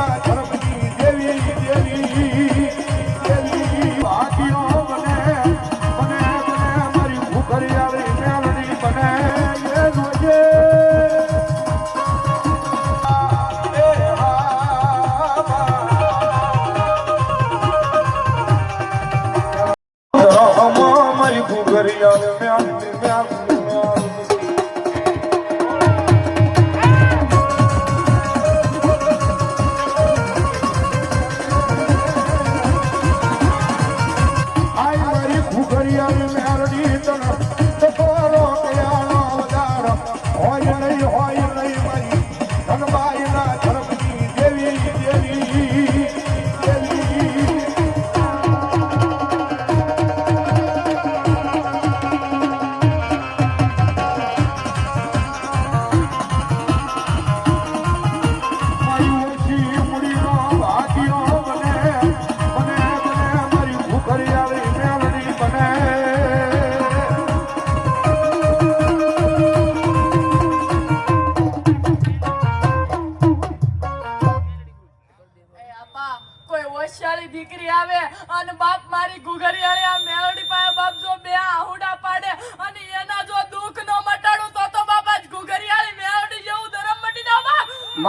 Bye.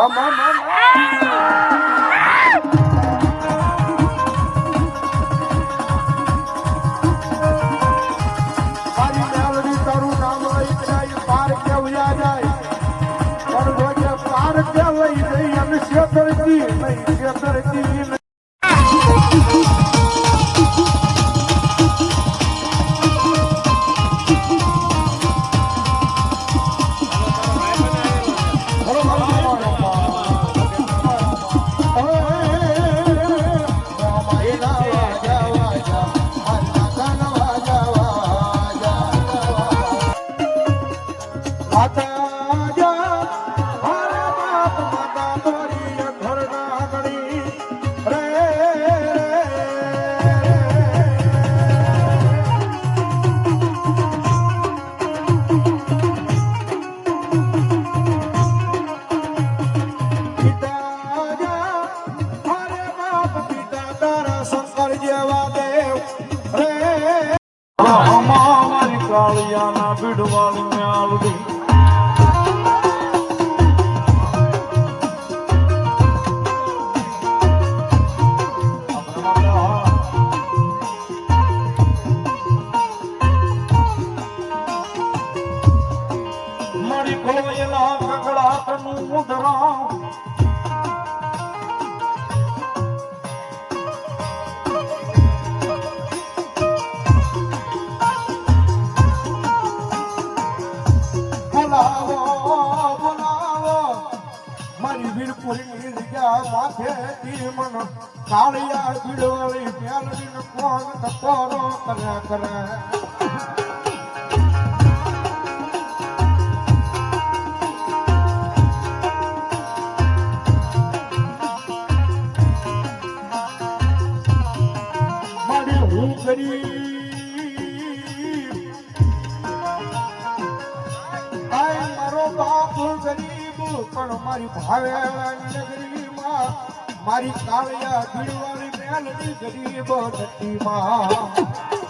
Mom, mom, mom. પાર કેવાય નહીં અમે શેતરજી નહીં શેતરજી ਕਾਲੀਆਂ ਨਾ ਬਿੜਵਾਲੀਆਂ ਲੜੀ કોણ હું કરી મારો બાપ ગરીબ પણ મારી ભાવે નગરીમાં મારી કાળિયા ભીડવાની મેલડી ગરીબ ધરતી માં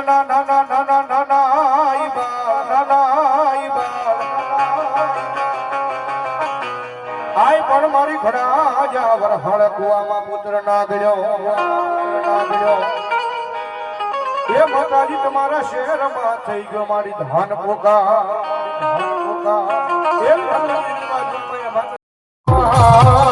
ના ના ના પુત્ર ના ગયો ના ગયો એ માતાજી તમારા શહેરમાં થઈ ગયો મારી ધાન પોકા ધાન